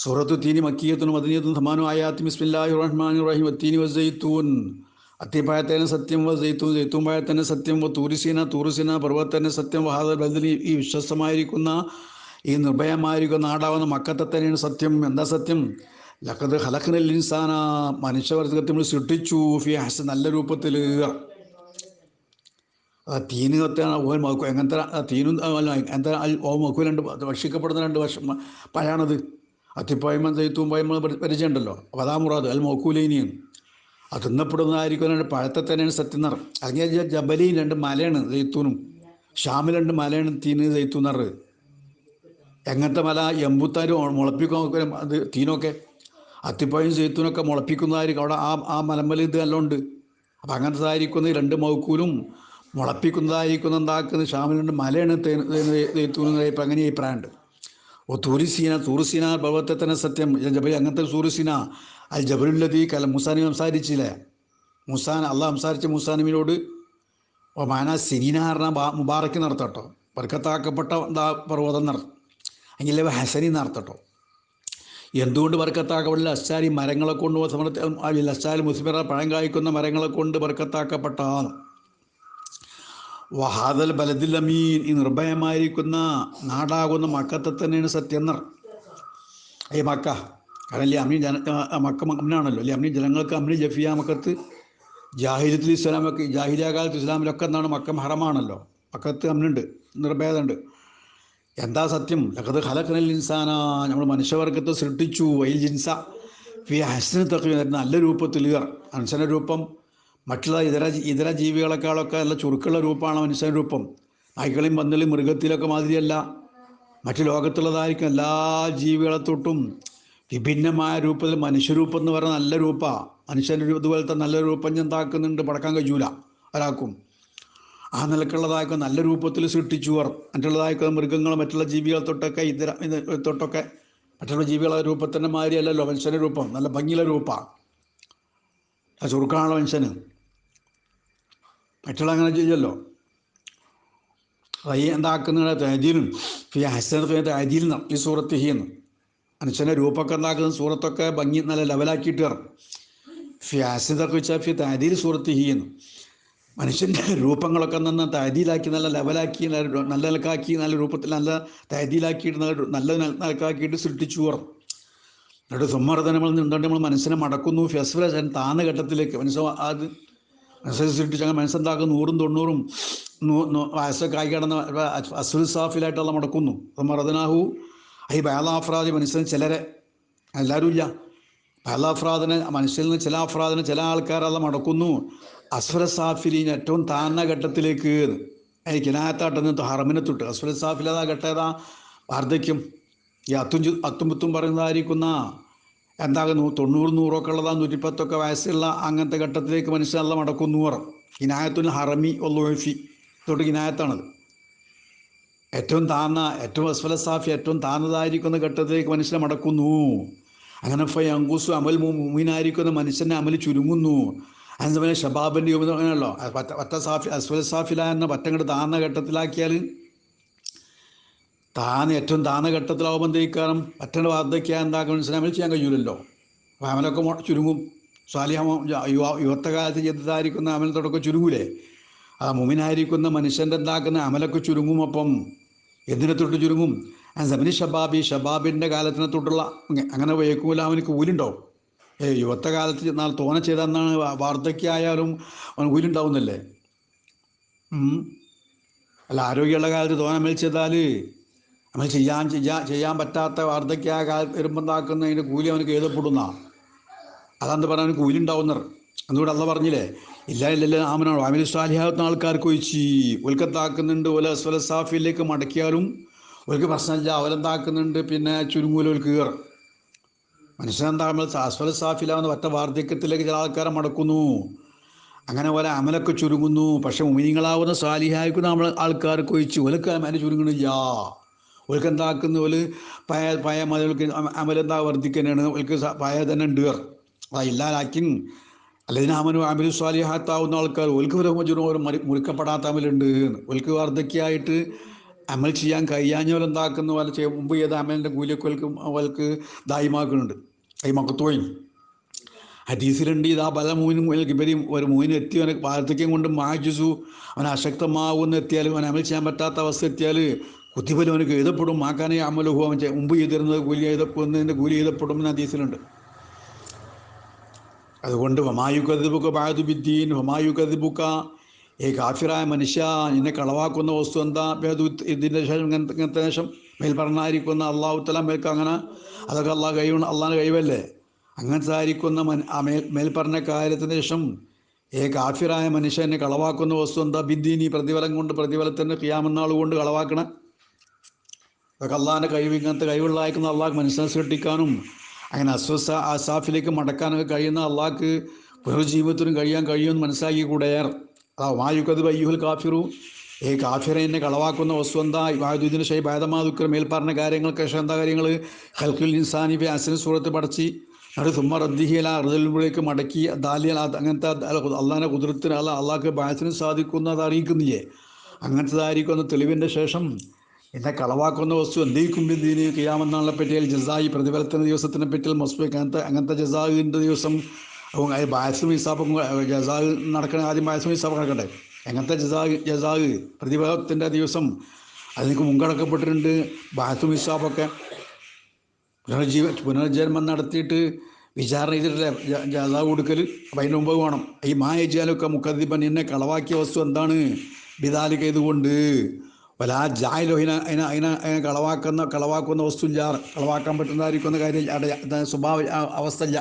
സൂറത്തു തീനി മക്കിയത്തിനും അതിനീയത്തും സമാനമായ ബിസ്മില്ലാഹി റഹ്മാൻ റഹീം അത്തീനി വസൈത്തൂൻ അത്തിപ്പായത്തേന സത്യം വ ജെയ്ത്തൂൻ ജെയ്ത്തൂൻ പായത്തേനെ സത്യം വ തൂരിസീന തൂറിസീന പർവതത്തേനെ സത്യം വഹാദ ബദലി ഈ വിശ്വസ്തമായിരിക്കുന്ന ഈ നിർഭയമായിരിക്കുന്ന നാടാവുന്ന മക്കത്തെ തന്നെയാണ് സത്യം. എന്താ സത്യം? ലക്കത് ഹലഖനൽ ഇൻസാന. മനുഷ്യവർഗത്തെ നമ്മൾ സൃഷ്ടിച്ചു. ഫി ഹസ് നല്ല രൂപത്തിൽ. തീന് കത്താണ് ഓൻ മക്കു എങ്ങനത്തെ തീനും എന്താ ഓ മക്കു രണ്ട് ഭക്ഷിക്കപ്പെടുന്ന രണ്ട് വർഷം പഴാണത്. അത്തിപ്പായ്മ തയ്ത്തും പായ്മ പരിചയമുണ്ടല്ലോ. അപ്പോൾ അതാ മുറാദ്. അൽ മക്കൂലൈനിയും അത് തിന്നപ്പെടുന്നതായിരിക്കും പഴത്തെ തന്നെയാണ് സത്യം നിറ അങ്ങനെ ജബലിയും രണ്ട് മലയാണ് തെയ്ത്തൂനും ഷാമിൽ രണ്ട് മലയാണ് തീന് ജയ്ത്തൂന്നറ് എങ്ങനത്തെ മല? എമ്പുത്താരും മുളപ്പിക്കും അത് തീനൊക്കെ. അത്തിപ്പായും ചെയ്ത്തൂനൊക്കെ മുളപ്പിക്കുന്നതായിരിക്കും. അവിടെ ആ ആ മലമ്പല ഇത് എല്ലാം ഉണ്ട് അപ്പം അങ്ങനത്തതായിരിക്കുന്ന രണ്ട് മൗക്കൂലും മുളപ്പിക്കുന്നതായിരിക്കുന്ന എന്താക്കുന്നത്? ഷാമിലുണ്ട് മലയാണ് തേ ഇപ്പം അങ്ങനെ അഭിപ്രായമുണ്ട്. ഓ തൂരിസീന തൂറിസീന ഭഗവത്തെ തന്നെ സത്യം. ജബൽ അങ്ങനത്തെ സൂറിസീന അൽ ജബലുല്ലതി കല മുസാനി സംസാരിച്ചില്ലേ? മുസാൻ അള്ളാഹ് സംസാരിച്ച മുസാനിമിനോട് ഓ മാന സിനിനാറിന മുബാറക്ക് നടത്തട്ടോ. വർക്കത്താക്കപ്പെട്ട എന്താ പർവതം നട അല്ലെങ്കിൽ ഹസനി നടത്തട്ടോ. എന്തുകൊണ്ട് ബർക്കത്താക്കപ്പെടില്ല? അസ്സാരി മരങ്ങളെ കൊണ്ട് സമരത്തിൽ അസ്സാരി മുസ്ലിമറ പഴം കായ്ക്കുന്ന മരങ്ങളെ കൊണ്ട് ബർക്കത്താക്കപ്പെട്ടാണ്. വഹാദൽ ബലദിൽ അമീൻ. ഈ നിർഭയമായിരിക്കുന്ന നാടാകുന്ന മക്കത്തെ തന്നെയാണ് സത്യം എന്നർ ഈ മക്ക. കാരണം അല്ലേ അമീൻ ജന മക്ക അമ്മനാണല്ലോ അല്ലെ? അമ്മീൻ ജനങ്ങൾക്ക് അമ്നി ജഫിയ മക്കത്ത്. ജാഹിദത്തിൽ ഇസ്ലാമൊക്കെ ജാഹിരിയ കാലത്ത് ഇസ്ലാമിലൊക്കെ എന്താണ് മക്ക ഹറമാണല്ലോ. മക്കത്ത് അമ്മനുണ്ട് നിർഭേദമുണ്ട് എന്താ സത്യം? ലഖത് ഖലഖനൽ ഇൻസാന. നമ്മൾ മനുഷ്യവർഗത്തെ സൃഷ്ടിച്ചു വൈൽ ജിൻസ. ഫി ഹസ്ന തഖി നല്ല രൂപത്തിൽ മനുഷ്യന്റെ രൂപം മറ്റുള്ള ഇതര ഇതര ജീവികളെക്കാളൊക്കെ നല്ല ചുരുക്കുള്ള രൂപമാണ് മനുഷ്യന്റെ രൂപം. നായ്ക്കളെയും പന്നലും മൃഗത്തിലൊക്കെ മാതിരിയല്ല. മറ്റു ലോകത്തുള്ളതായിരിക്കും എല്ലാ ജീവികളെ തൊട്ടും വിഭിന്നമായ രൂപത്തിൽ മനുഷ്യരൂപം എന്ന് പറഞ്ഞാൽ നല്ല രൂപമാണ് മനുഷ്യന്റെ ഇതുപോലത്തെ നല്ല രൂപം ഞാൻ താക്കുന്നുണ്ട് പടക്കാൻ കഴിയൂല ഒരാൾക്കും. ആ നിലക്കുള്ളതായൊക്കെ നല്ല രൂപത്തിൽ സൃഷ്ടിച്ചു വർ മറ്റുള്ളതായിരിക്കും മൃഗങ്ങൾ മറ്റുള്ള ജീവികളെ തൊട്ടൊക്കെ ഇതര ഇത് തൊട്ടൊക്കെ മറ്റുള്ള ജീവികളെ രൂപത്തിന്റെ മാതിരിയല്ലല്ലോ മനുഷ്യന്റെ രൂപം. നല്ല ഭംഗിയുള്ള രൂപമാണ് ചുരുക്കാണല്ലോ മനുഷ്യന്. മറ്റുള്ള അങ്ങനെ ചെയ്യല്ലോ ഈ എന്താക്കുന്ന തഹദീലും ഈ ഹസനത്ത് തഹദീൽ ഈ സൂറത്ത് ഹീന്ന് മനുഷ്യനെ രൂപമൊക്കെ എന്താക്കുന്ന സൂറത്തൊക്കെ ഭംഗി നല്ല ലെവലാക്കിയിട്ട് കയറും ഫി ഹസനത്തൊക്കെ വെച്ചാൽ ഫി തഹദീൽ സൂറത്ത് ഹീന്ന് മനുഷ്യന്റെ രൂപങ്ങളൊക്കെ നിന്ന് തഹദീലാക്കി നല്ല ലെവലാക്കി നല്ല നല്ല നിലക്കാക്കി നല്ല രൂപത്തിൽ നല്ല തഹദീലാക്കിയിട്ട് നല്ല നിലക്കാക്കിയിട്ട് സൃഷ്ടിച്ചു കയറും എന്നിട്ട് സുമ്മർദ്ദനം നമ്മൾ നിന്നുകൊണ്ട് നമ്മൾ മനസ്സിനെ മടക്കുന്നു. ഫെസ്വല താന്ന ഘട്ടത്തിലേക്ക്. മനസ്സ് അത് സൃഷ്ടിച്ച് അങ്ങനെ മനസ്സെന്താക്കും? നൂറും തൊണ്ണൂറും വയസ്സൊക്കെ കിടന്ന അസുൽ സാഫിലായിട്ടുള്ള മടക്കുന്നു മറദനാഹു. ഈ ബാലാഫ്രാദി മനുഷ്യൻ ചിലരെ എല്ലാവരും ഇല്ല ബാലാഫ്രാദിനെ മനുഷ്യരിൽ നിന്ന് ചില അഫ്രാദിനെ ചില ആൾക്കാരെല്ലാം മടക്കുന്നു. അസുര സാഫിലിന് ഏറ്റവും താഴ്ന്ന ഘട്ടത്തിലേക്ക് കിനായത്താട്ടെന്ന് ഹറമിനെ തൊട്ട്. അസുര സാഫിലേതാ അതാ ഘട്ടേതാ വാർദ്ധക്യം. ഈ അത്തും അത്തും പുത്തും പറയുന്നതായിരിക്കുന്ന എന്താകുന്നു? തൊണ്ണൂറ് നൂറൊക്കെ ഉള്ളതാ നൂറ്റിപ്പത്തൊക്കെ വയസ്സുള്ള അങ്ങനത്തെ ഘട്ടത്തിലേക്ക് മനുഷ്യനല്ല മടക്കുന്നു പറ ഇനായത്തുൽ ഹറമി ഒല്ലോഫി തൊട്ട് ഇനായത്താണത് ഏറ്റവും താന്ന ഏറ്റവും അസ്ഫല സാഫി ഏറ്റവും താന്നതായിരിക്കുന്ന ഘട്ടത്തിലേക്ക് മനുഷ്യനെ മടക്കുന്നു. അങ്ങനെ ഫൈ അങ്കൂസു അമൽ മുമീനായിരിക്കുന്ന മനുഷ്യനെ അമൽ ചുരുങ്ങുന്നു. അതിന് സമയം ഷബാബിന്റെ യോഗം അങ്ങനെയല്ലോ. പറ്റ സാഫി അസ്ഫല സാഫില എന്ന പറ്റങ്ങട് താന്ന ഘട്ടത്തിലാക്കിയാൽ താൻ ഏറ്റവും താന്ന ഘട്ടത്തിലാവുമ്പോൾ തേക്കാനും മറ്റൊരു വാർദ്ധക്യ എന്താക്കാൻ മനസ്സിലാമൽ ചെയ്യാൻ കഴിയൂലല്ലോ. അപ്പോൾ അമലൊക്കെ ചുരുങ്ങും. സ്വാലിഹമോ യുവ യുവത്വകാലത്ത് ചെയ്തതായിരിക്കുന്ന അമലത്തോടൊക്കെ ചുരുങ്ങൂലേ? ആ മുമിനായിരിക്കുന്ന മനുഷ്യന്റെ എന്താക്കുന്ന അമലൊക്കെ ചുരുങ്ങും അപ്പം എന്തിനെ തൊട്ട് ചുരുങ്ങും? സമനി ഷബാബി ഷബാബിന്റെ കാലത്തിനെ തൊട്ടുള്ള അങ്ങനെ വയ്ക്കൂല അവനക്ക് ഊലുണ്ടോ ഏ യുവത്വകാലത്ത് നാളെ തോന ചെയ്തെന്നാണ് വാർദ്ധക്യമായാലും അവന് ഊലുണ്ടാവുന്നില്ലേ? അല്ല ആരോഗ്യമുള്ള കാലത്ത് തോന മേൽ ചെയ്താൽ നമ്മൾ ചെയ്യാൻ ചെയ്യാൻ ചെയ്യാൻ പറ്റാത്ത വാർദ്ധക്യ വരുമ്പോണ്ടാക്കുന്നതിന്റെ കൂലി അവനക്ക് എഴുതപ്പെടുന്ന. അതാണ് പറഞ്ഞാൽ കൂലി ഉണ്ടാവുന്നർ എന്നുകൂടെ അല്ല പറഞ്ഞില്ലേ ഇല്ല ഇല്ലല്ല ആമനാണോ അമിൽ സ്വാലിഹാവുന്ന ആൾക്കാർക്ക് ഒഴിച്ച് ഒല സ്വല സാഫിയിലേക്ക് മടക്കിയാലും ഒൽക്ക് പ്രശ്നമില്ല. ഒലെന്താക്കുന്നുണ്ട് പിന്നെ ചുരുങ്ങൂലൊൽക്ക് കയറും മനുഷ്യനെന്താ നമ്മൾ അസ്വല സാഫിലാവുന്ന ഒറ്റ വാർദ്ധക്യത്തിലേക്ക് ചില ആൾക്കാരെ മടക്കുന്നു. അങ്ങനെ പോലെ അമലൊക്കെ ചുരുങ്ങുന്നു. പക്ഷെ ഉമിനിങ്ങളാവുന്ന സ്വാലിഹായിക്കുന്ന നമ്മൾ ആൾക്കാർക്ക് ഒഴിച്ച് ഒലക്ക് ചുരുങ്ങണില്ല. ഓൾക്ക് എന്താക്കുന്ന? ഓൽ പയ പയ മതകൾക്ക് അമലെന്താ വർദ്ധിക്കാനാണ് ഓൾക്ക് പയ തന്നെ ഉണ്ട് ഇല്ലാലാക്കിൻ അല്ലെങ്കിൽ അമനു അമലു സ്വാലിഹാത്താവുന്ന ആൾക്കാർ ഒൽക്ക് ഒരു മുറിക്കപ്പെടാത്ത അമലുണ്ട് ഒൽക്ക് വാർദ്ധക്യമായിട്ട് അമൽ ചെയ്യാൻ കഴിയാഞ്ഞവരെന്താക്കുന്ന പോലെ ചെയ്യും മുമ്പ് ചെയ്ത അമലിന്റെ കൂലിയൊക്കെ അവൾക്ക് ദായിമാക്കുന്നുണ്ട് ഈ മക്കത്തോയും ഹദീസിലുണ്ട് ഇത് പല മൂന്നും ഇവർ ഒരു മൂന്നിന് എത്തി അവനെ വാർദ്ധക്യം കൊണ്ട് മാജിസു അവൻ അശക്തമാവുന്ന എത്തിയാൽ അവൻ അമൽ ചെയ്യാൻ പറ്റാത്ത അവസ്ഥ എത്തിയാൽ കുത്തിബലം അവനക്ക് എഴുതപ്പെടും. മാക്കാനെ അമലഹു അവൻ മുമ്പ് ചെയ്തിരുന്നത് കൂലി എഴുതപ്പെടുന്നതിന്റെ കൂലി എഴുതപ്പെടും എന്ന് ഹദീസിലുണ്ട് അതുകൊണ്ട് ഹമായു കതിബുക്ക ബാദു ഹമായു കതിബുക്ക ഏ കാഫിറായ മനുഷ്യ നിന്നെ കളവാക്കുന്ന വസ്തു എന്താ? ഇതിന്റെ ശേഷം ഇങ്ങനത്തെ ശേഷം മേൽ പറഞ്ഞായിരിക്കുന്ന അള്ളാഹു തല മേൽക്ക് അങ്ങനെ അതൊക്കെ അള്ളാഹ് കഴിവ് അള്ളാഹിന്റെ കഴിവല്ലേ അങ്ങനത്തെ ആയിരിക്കുന്ന മൻ മേൽ മേൽ പറഞ്ഞ കാര്യത്തിന് ശേഷം ഏ കാഫിറായ മനുഷ്യ എന്നെ കളവാക്കുന്ന വസ്തു എന്താ? ബിദ്ദീനി പ്രതിഫലം കൊണ്ട് പ്രതിഫലത്തിന്റെ ക്യാമെന്നാൾ കൊണ്ട് കളവാക്കണേ. അതൊക്കെ അള്ളാഹിന്റെ കഴിവ് ഇങ്ങനത്തെ കഴിവുള്ള അയക്കുന്ന അള്ളാഹ് മനസ്സിനെ സൃഷ്ടിക്കാനും അങ്ങനെ അസ്വസ്ഥ അസാഫിലേക്ക് മടക്കാനൊക്കെ കഴിയുന്ന അള്ളാഹ്ക്ക് പുനർജീവിതത്തിനും കഴിയാൻ കഴിയുമെന്ന് മനസ്സിലാക്കി കൂടെയാർ അതാ വായുക്കത് ബയ്യുൽ കാഫിറു. ഏ കാഫിറെ എന്നെ കളവാക്കുന്ന വസ്വന്ത വായുദിന് ഷൈ ഭേദമാതുക്കർ മേൽപ്പറഞ്ഞ കാര്യങ്ങൾ എന്താ കാര്യങ്ങൾ ഹൽക്കുൽ ഇൻസാനി ബി അസിന് സൂറത്ത് പടച്ചി അത് സുമ്മ റദ്ദിഹില അറുതലിലേക്ക് മടക്കി ദാലിയൽ അങ്ങനത്തെ അള്ളാഹിനെ കുതിരത്തിന് അല്ല അള്ളാഹ്ക്ക് ബാസിന് സാധിക്കുന്നത് അറിയിക്കുന്നില്ലേ അങ്ങനത്തേതായിരിക്കുന്ന തെളിവിന്റെ ശേഷം. എന്നെ കളവാക്കുന്ന വസ്തു എന്തേക്കും ദീനി കിയാമെന്നാളെ പറ്റിയാൽ ജസായി പ്രതിഫലത്തിന്റെ ദിവസത്തിനെ പറ്റിയാൽ മസ്ബിക്ക് അങ്ങനത്തെ അങ്ങനത്തെ ജസാഹിന്റെ ദിവസം. ബാസും ഹിസാബും ജസാഹ് നടക്കണ ആദ്യം ബാസും ഹിസാബ് നടക്കട്ടെ എങ്ങനത്തെ ജസാഹ് ജസാഹ് പ്രതിഫലത്തിന്റെ ദിവസം. അതിലേക്ക് മുൻകടക്കപ്പെട്ടിട്ടുണ്ട് ബാസും ഹിസാബൊക്കെ പുനർജീവ പുനർജന്മം നടത്തിയിട്ട് വിചാരണ ചെയ്തിട്ടില്ല. ജ- ജസാ കൊടുക്കൽ അപ്പം അതിന് മുമ്പ് വേണം. ഈ മായജാലൊക്കെ മുഖദ്ദീപൻ എന്നെ കളവാക്കിയ വസ്തു എന്താണ്? ബിദാലിക ഇതുകൊണ്ട് വലാ ജായലോ അതിനെ അതിനെ അതിനെ അതിനെ കളവാക്കുന്ന കളവാക്കുന്ന വസ്തു ഇല്ല കളവാക്കാൻ പറ്റുന്നതായിരിക്കുന്ന കാര്യം അവിടെ സ്വഭാവ ആ- അവസ്ഥ ഇല്ല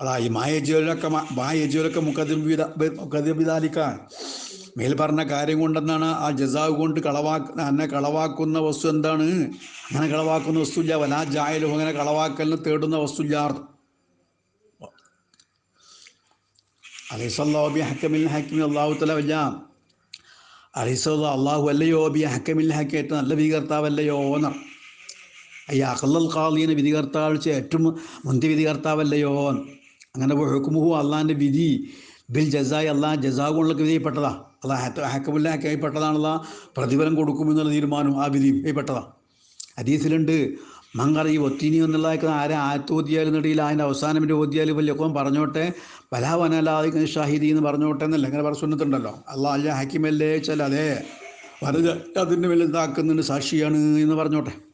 അതാ ഈ മായജീവലൊക്കെ മായജീവലൊക്കെ മുഖദ്ദീപിത മുഖദ്ദീപിതാലിക്കാൻ മേൽ പറഞ്ഞ കാര്യം കൊണ്ടെന്നാണ് ആ ജസാവ് കൊണ്ട് കളവാക്ക എന്നെ കളവാക്കുന്ന വസ്തു എന്താണ്? അങ്ങനെ കളവാക്കുന്ന വസ്തുല്ല. വലാ ജായലും അങ്ങനെ കളവാക്കലിന് തേടുന്ന വസ്തുല്ല. അലൈസ് ബി ഹക്കമിൽ ഹക്കിമി അള്ളാഹു തല അലൈസല്ല അള്ളാഹു അല്ലയോ ബി ഹക്കമിൽ ഹക്കി ഏറ്റവും നല്ല വിധികർത്താവല്ലയോ എന്ന്. ഈ അഖല്ലൽ ഖാദീനെ വിധികർത്താവ് വെച്ച് ഏറ്റവും മുന്തി വിധികർത്താവല്ലയോ അങ്ങനെ ഹുക്കുമുഹു അള്ളാഹിന്റെ വിധി ബിൽ ജസായി അള്ളാഹ് ജസാവ് കൊണ്ടൊക്കെ വിധിയപ്പെട്ടതാ അള്ളാഹ് ഹക്കമുല്ലാക്കി ആയിപ്പെട്ടതാണല്ല പ്രതിഫലം കൊടുക്കുമെന്നുള്ള തീരുമാനം ആ വിധിയും പെട്ടതാണ് ഹദീസിലുണ്ട് മങ്കറ ഈ ഒത്തിനി എന്നുള്ളതൊക്കെ ആരെ ആയത്ത് ഓതിയാലും നടിയിൽ അതിന്റെ അവസാനം ഓദ്യാലും വലിയൊക്കെ പറഞ്ഞോട്ടെ? വലാവനലാദിക്കുന്ന ഷാഹിദി എന്ന് പറഞ്ഞോട്ടെ എന്നല്ല? അങ്ങനെ പറഞ്ഞു സുന്നത്തുണ്ടല്ലോ. അള്ളാഹ് അല്ല ഹക്കിമല്ലേ അതെ വലുത് അതിന്റെ വലുതാക്കുന്നുണ്ട് സാക്ഷിയാണ് എന്ന് പറഞ്ഞോട്ടെ.